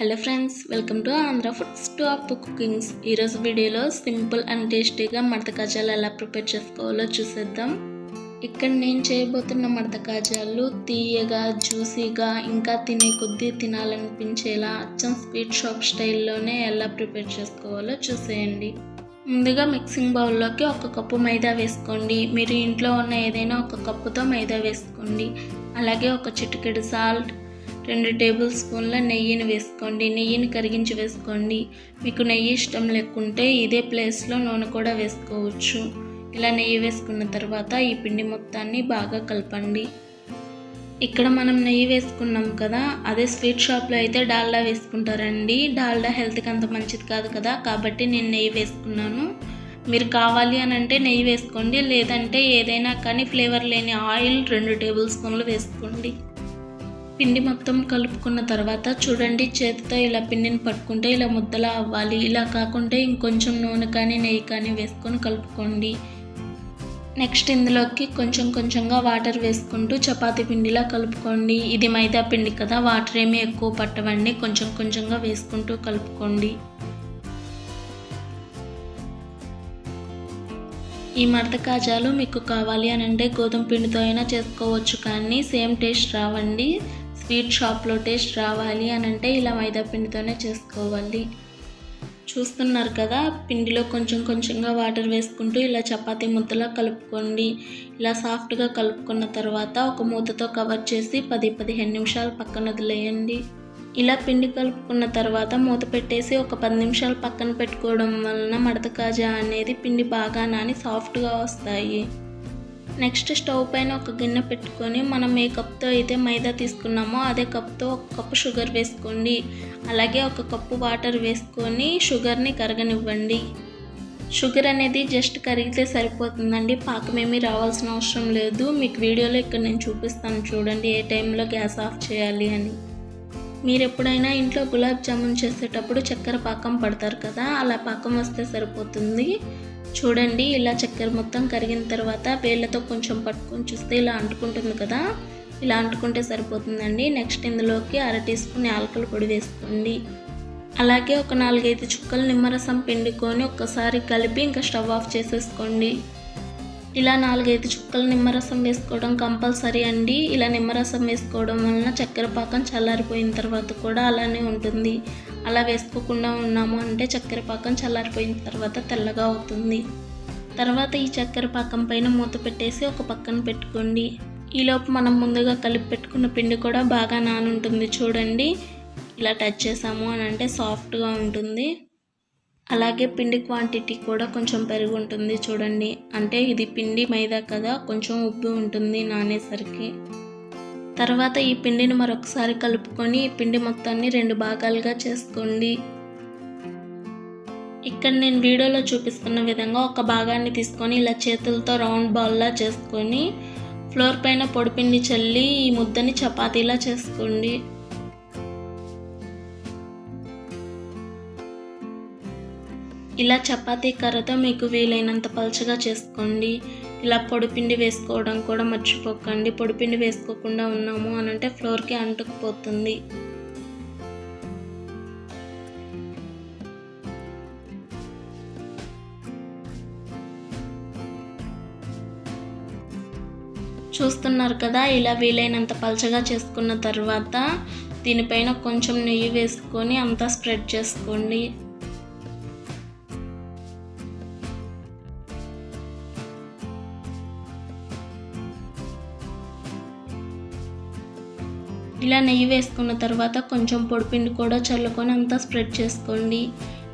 Hello friends welcome to Andhra foods to up cookings ఈరోజు వీడియోలో simple and టేస్టీగా మడత కాజాలు ఎలా ప్రిపేర్ చేసుకోవాలో చూసేద్దాం. ఇక్కడ నేను చేయబోతున్న మడత కాజాలు తీయగా జ్యూసీగా ఇంకా తినే కొద్దీ తినాలనిపించేలా అచ్చం స్వీట్ షాప్ స్టైల్లోనే ఎలా ప్రిపేర్ చేసుకోవాలో చూసేయండి. ముందుగా మిక్సింగ్ బౌల్లోకి ఒక కప్పు మైదా వేసుకోండి. మీరు ఇంట్లో ఉన్న ఏదైనా ఒక కప్పుతో మైదా వేసుకోండి. అలాగే ఒక చిటికెడు సాల్ట్ రెండు టేబుల్ స్పూన్ల నెయ్యిని వేసుకోండి. నెయ్యిని కరిగించి వేసుకోండి. మీకు నెయ్యి ఇష్టం లేకుంటే ఇదే ప్లేస్లో నూనె కూడా వేసుకోవచ్చు. ఇలా నెయ్యి వేసుకున్న తర్వాత ఈ పిండి మొత్తాన్ని బాగా కలపండి. ఇక్కడ మనం నెయ్యి వేసుకున్నాం కదా అదే స్వీట్ షాప్లో అయితే డాల్డా వేసుకుంటారండి. డాల్డా హెల్త్కి అంత మంచిది కాదు కదా కాబట్టి నేను నెయ్యి వేసుకున్నాను. మీరు కావాలి అని అంటే నెయ్యి వేసుకోండి లేదంటే ఏదైనా కానీ ఫ్లేవర్ లేని ఆయిల్ రెండు టేబుల్ స్పూన్లు వేసుకోండి. పిండి మొత్తం కలుపుకున్న తర్వాత చూడండి చేతితో ఇలా పిండిని పట్టుకుంటే ఇలా ముద్దలా అవ్వాలి. ఇలా కాకుంటే ఇంకొంచెం నూనె కానీ నెయ్యి కానీ వేసుకొని కలుపుకోండి. నెక్స్ట్ ఇందులోకి కొంచెం కొంచెంగా వాటర్ వేసుకుంటూ చపాతీ పిండిలా కలుపుకోండి. ఇది మైదా పిండి కదా వాటర్ ఏమీ ఎక్కువ పట్టవండి. కొంచెం కొంచెంగా వేసుకుంటూ కలుపుకోండి. ఈ మడత కాజాలు మీకు కావాలి అని అంటే గోధుమ పిండితో అయినా చేసుకోవచ్చు కానీ సేమ్ టేస్ట్ రావండి. స్వీట్ షాప్లో టేస్ట్ రావాలి అని అంటే ఇలా మైదా పిండితోనే చేసుకోవాలి. చూస్తున్నారు కదా పిండిలో కొంచెం కొంచెంగా వాటర్ వేసుకుంటూ ఇలా చపాతీ ముద్దలా కలుపుకోండి. ఇలా సాఫ్ట్గా కలుపుకున్న తర్వాత ఒక మూతతో కవర్ చేసి పది పదిహేను నిమిషాలు పక్కన వదిలేయండి. ఇలా పిండి కలుపుకున్న తర్వాత మూత పెట్టేసి ఒక పది నిమిషాలు పక్కన పెట్టుకోవడం వలన మడత కాజా అనేది పిండి బాగా నాని సాఫ్ట్గా వస్తాయి. నెక్స్ట్ స్టవ్ పైన ఒక గిన్నె పెట్టుకొని మనం ఏ కప్తో అయితే మైదా తీసుకున్నామో అదే కప్తో ఒక కప్పు షుగర్ వేసుకోండి. అలాగే ఒక కప్పు వాటర్ వేసుకొని షుగర్ని కరగనివ్వండి. షుగర్ అనేది జస్ట్ కరిగితే సరిపోతుందండి. పాకమేమీ రావాల్సిన అవసరం లేదు. మీకు వీడియోలో ఇక్కడ నేను చూపిస్తాను చూడండి ఏ టైంలో గ్యాస్ ఆఫ్ చేయాలి అని. మీరు ఎప్పుడైనా ఇంట్లో గులాబ్ జామున్ చేసేటప్పుడు చక్కెర పాకం పడతారు కదా అలా పాకం వస్తే సరిపోతుంది. చూడండి ఇలా చక్కెర మొత్తం కరిగిన తర్వాత వేళ్ళతో కొంచెం పట్టుకొని చూస్తే ఇలా అంటుకుంటుంది కదా. ఇలా అంటుకుంటే సరిపోతుందండి. నెక్స్ట్ ఇందులోకి అర టీ స్పూన్ యాలకుల పొడి వేసుకోండి. అలాగే ఒక నాలుగైదు చుక్కలు నిమ్మరసం పిండుకొని ఒక్కసారి కలిపి ఇంకా స్టవ్ ఆఫ్ చేసేసుకోండి. ఇలా నాలుగైదు చుక్కలు నిమ్మరసం వేసుకోవడం కంపల్సరీ అండి. ఇలా నిమ్మరసం వేసుకోవడం వలన చక్కెర పాకం చల్లారిపోయిన తర్వాత కూడా అలానే ఉంటుంది. అలా వేసుకోకుండా ఉన్నాము అంటే చక్కెర పాకం చల్లారిపోయిన తర్వాత తెల్లగా అవుతుంది. తర్వాత ఈ చక్కెర పాకం పైన మూత పెట్టేసి ఒక పక్కన పెట్టుకోండి. ఈలోపు మనం ముందుగా కలిపి పెట్టుకున్న పిండి కూడా బాగా నానుంటుంది చూడండి. ఇలా టచ్ చేసాము అని అంటే సాఫ్ట్గా ఉంటుంది. అలాగే పిండి క్వాంటిటీ కూడా కొంచెం పెరుగు ఉంటుంది చూడండి. అంటే ఇది పిండి మైదా కదా కొంచెం ఉబ్బు ఉంటుంది నానేసరికి. తర్వాత ఈ పిండిని మరొకసారి కలుపుకొని ఈ పిండి మొత్తాన్ని రెండు భాగాలుగా చేసుకోండి. ఇక్కడ నేను వీడియోలో చూపిస్తున్న విధంగా ఒక భాగాన్ని తీసుకొని ఇలా చేతులతో రౌండ్ బాల్లా చేసుకొని ఫ్లోర్ పైన పొడిపిండి చల్లి ఈ ముద్దని చపాతీలా చేసుకోండి. ఇలా చపాతీ కర్రతో మీకు వీలైనంత పలుచగా చేసుకోండి. ఇలా పొడిపిండి వేసుకోవడం కూడా మర్చిపోకండి. పొడిపిండి వేసుకోకుండా ఉన్నాము అని అంటే ఫ్లోర్కి అంటుకుపోతుంది. చూస్తున్నారు కదా ఇలా వీలైనంత పలచగా చేసుకున్న తర్వాత దీనిపైన కొంచెం నెయ్యి వేసుకొని అంతా స్ప్రెడ్ చేసుకోండి. ఇలా నెయ్యి వేసుకున్న తర్వాత కొంచెం పొడిపిండి కూడా చల్లుకొని అంతా స్ప్రెడ్ చేసుకోండి.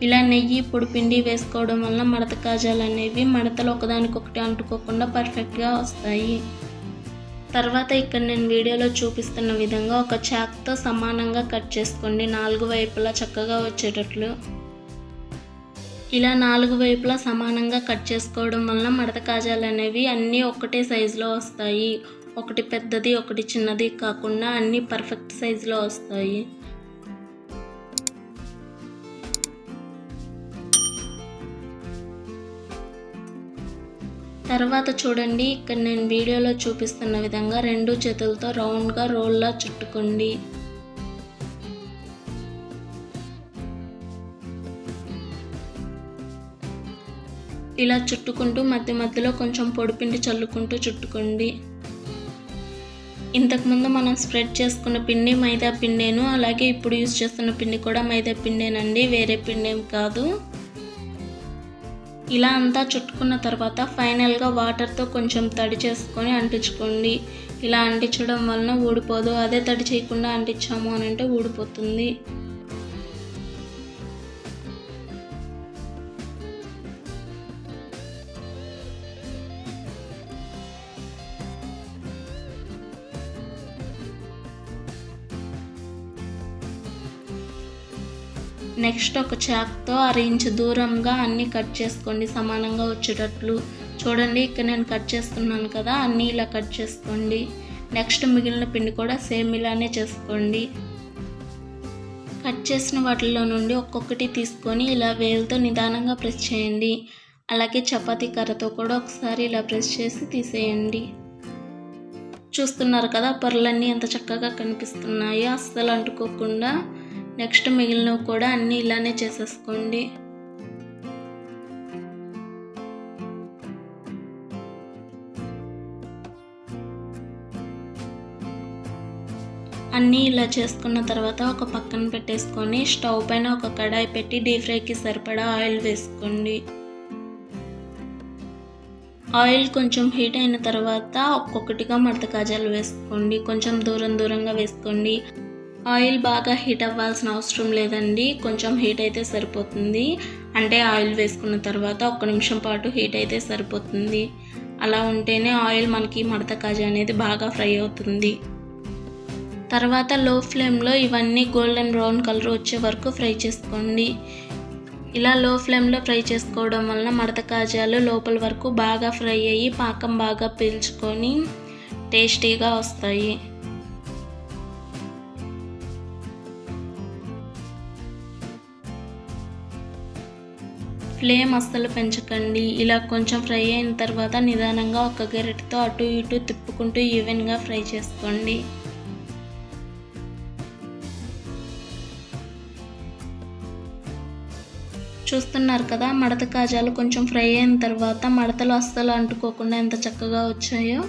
ఇలా నెయ్యి పొడిపిండి వేసుకోవడం వల్ల మడత కాజాలు అనేవి మడతలు ఒకదానికొకటి అంటుకోకుండా పర్ఫెక్ట్గా వస్తాయి. తర్వాత ఇక్కడ నేను వీడియోలో చూపిస్తున్న విధంగా ఒక చాక్తో సమానంగా కట్ చేసుకోండి. నాలుగు వైపులా చక్కగా వచ్చేటట్లు. ఇలా నాలుగు వైపులా సమానంగా కట్ చేసుకోవడం వల్ల మడత కాజాలు అనేవి అన్నీ ఒకటే సైజులో వస్తాయి. ఒకటి పెద్దది ఒకటి చిన్నది కాకుండా అన్నీ పర్ఫెక్ట్ సైజులో వస్తాయి. తర్వాత చూడండి ఇక్కడ నేను వీడియోలో చూపిస్తున్న విధంగా రెండు చేతులతో రౌండ్గా రోల్లా చుట్టుకోండి. ఇలా చుట్టుకుంటూ మధ్య మధ్యలో కొంచెం పొడిపిండి చల్లుకుంటూ చుట్టుకోండి. ఇంతకుముందు మనం స్ప్రెడ్ చేసుకున్న పిండి మైదా పిండేను అలాగే ఇప్పుడు యూజ్ చేస్తున్న పిండి కూడా మైదా పిండేనండి వేరే పిండేం కాదు. ఇలా అంతా చుట్టుకున్న తర్వాత ఫైనల్గా వాటర్తో కొంచెం తడి చేసుకొని అంటించుకోండి. ఇలా అంటించడం వలన ఊడిపోదు అదే తడి చేయకుండా అంటించాము అని అంటే ఊడిపోతుంది. నెక్స్ట్ ఒక చాక్తో అర ఇంచ్ దూరంగా అన్నీ కట్ చేసుకోండి సమానంగా వచ్చేటట్లు. చూడండి ఇక్కడ నేను కట్ చేస్తున్నాను కదా అన్నీ ఇలా కట్ చేసుకోండి. నెక్స్ట్ మిగిలిన పిండి కూడా సేమ్ ఇలానే చేసుకోండి. కట్ చేసిన వాటిలో నుండి ఒక్కొక్కటి తీసుకొని ఇలా వేలుతో నిదానంగా ప్రెస్ చేయండి. అలాగే చపాతీ కర్రతో కూడా ఒకసారి ఇలా ప్రెస్ చేసి తీసేయండి. చూస్తున్నారు కదా పొరలన్నీ ఎంత చక్కగా కనిపిస్తున్నాయో అస్సలు అంటుకోకుండా నెక్స్ట్ మిగిలినవి కూడా అన్నీ ఇలానే చేసేసుకోండి. అన్నీ ఇలా చేసుకున్న తర్వాత ఒక పక్కన పెట్టేసుకొని స్టవ్ పైన ఒక కడాయి పెట్టి డీప్ ఫ్రైకి సరిపడా ఆయిల్ వేసుకోండి. ఆయిల్ కొంచెం హీట్ అయిన తర్వాత ఒక్కొక్కటిగా మడత కాజాలు వేసుకోండి. కొంచెం దూరం దూరంగా వేసుకోండి. ఆయిల్ బాగా హీట్ అవ్వాల్సిన అవసరం లేదండి. కొంచెం హీట్ అయితే సరిపోతుంది. అంటే ఆయిల్ వేసుకున్న తర్వాత ఒక్క నిమిషం పాటు హీట్ అయితే సరిపోతుంది. అలా ఉంటేనే ఆయిల్ మనకి మడత కాజా అనేది బాగా ఫ్రై అవుతుంది. తర్వాత లో ఫ్లేమ్లో ఇవన్నీ గోల్డెన్ బ్రౌన్ కలర్ వచ్చే వరకు ఫ్రై చేసుకోండి. ఇలా లో ఫ్లేమ్లో ఫ్రై చేసుకోవడం వలన మడత కాజాలు లోపల వరకు బాగా ఫ్రై అయ్యి పాకం బాగా పీల్చుకొని టేస్టీగా వస్తాయి. ఫ్లేమ్ అస్సలు పెంచకండి. ఇలా కొంచెం ఫ్రై అయిన తర్వాత నిదానంగా ఒక గరిటతో అటు ఇటు తిప్పుకుంటూ ఈవెన్గా ఫ్రై చేసుకోండి. చూస్తున్నారు కదా మడత కాజాలు కొంచెం ఫ్రై అయిన తర్వాత మడతలు అస్సలు అంటుకోకుండా ఎంత చక్కగా వచ్చాయో.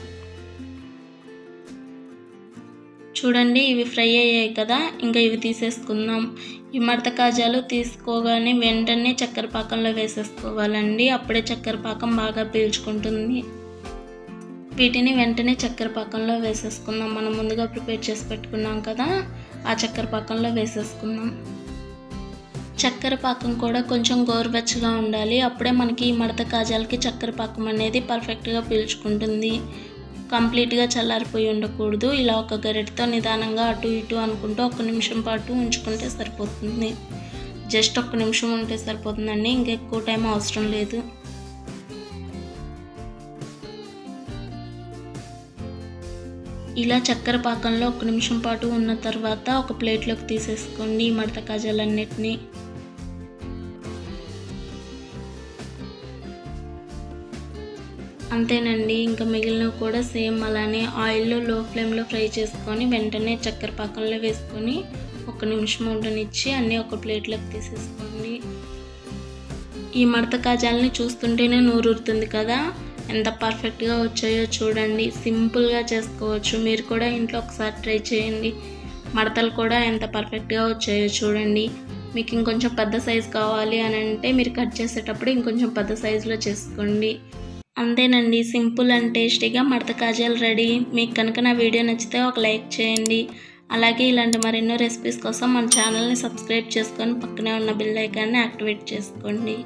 చూడండి ఇవి ఫ్రై అయ్యాయి కదా ఇంకా ఇవి తీసేసుకుందాం. ఈ మడత కాజాలు తీసుకోగానే వెంటనే చక్కెర పాకంలో వేసేసుకోవాలండి. అప్పుడే చక్కెర పాకం బాగా పీల్చుకుంటుంది. వీటిని వెంటనే చక్కెర పాకంలో వేసేసుకుందాం. మనం ముందుగా ప్రిపేర్ చేసి పెట్టుకున్నాం కదా ఆ చక్కెర పాకంలో వేసేసుకుందాం. చక్కెర పాకం కూడా కొంచెం గోరువెచ్చగా ఉండాలి. అప్పుడే మనకి ఈ మడత కాజాలకి చక్కెర పాకం అనేది పర్ఫెక్ట్గా పీల్చుకుంటుంది. కంప్లీట్గా చల్లారిపోయి ఉండకూడదు. ఇలా ఒక గరిటతో నిదానంగా అటు ఇటు అనుకుంటూ ఒక నిమిషం పాటు ఉంచుకుంటే సరిపోతుంది. జస్ట్ ఒక్క నిమిషం ఉంటే సరిపోతుందండి. ఇంకెక్కువ టైం అవసరం లేదు. ఇలా చక్కెర పాకంలో ఒక నిమిషం పాటు ఉన్న తర్వాత ఒక ప్లేట్లోకి తీసేసుకోండి. ఈ మడత కాజాలన్నిటినీ. అంతేనండి. ఇంకా మిగిలినవి కూడా సేమ్ అలానే ఆయిల్లో లో ఫ్లేమ్లో ఫ్రై చేసుకొని వెంటనే చక్కెర పాకంలో వేసుకొని ఒక నిమిషం ఉండనిచ్చి అన్నీ ఒక ప్లేట్లోకి తీసేసుకోండి ఈ మడత కాజాలని చూస్తుంటేనే నూరుతుంది కదా. ఎంత పర్ఫెక్ట్గా వచ్చాయో చూడండి. సింపుల్గా చేసుకోవచ్చు. మీరు కూడా ఇంట్లో ఒకసారి ట్రై చేయండి. మడతలు కూడా ఎంత పర్ఫెక్ట్గా వచ్చాయో చూడండి. మీకు ఇంకొంచెం పెద్ద సైజు కావాలి అని అంటే మీరు కట్ చేసేటప్పుడు ఇంకొంచెం పెద్ద సైజులో చేసుకోండి. అంతేనండి. సింపుల్ అండ్ టేస్టీగా మడత కాజాలు రెడీ. మీకు కనుక నా వీడియో నచ్చితే ఒక లైక్ చేయండి. అలాగే ఇలాంటి మరెన్నో రెసిపీస్ కోసం మన ఛానల్ని సబ్స్క్రైబ్ చేసుకొని పక్కనే ఉన్న బిల్ ఐకాన్ని యాక్టివేట్ చేసుకోండి.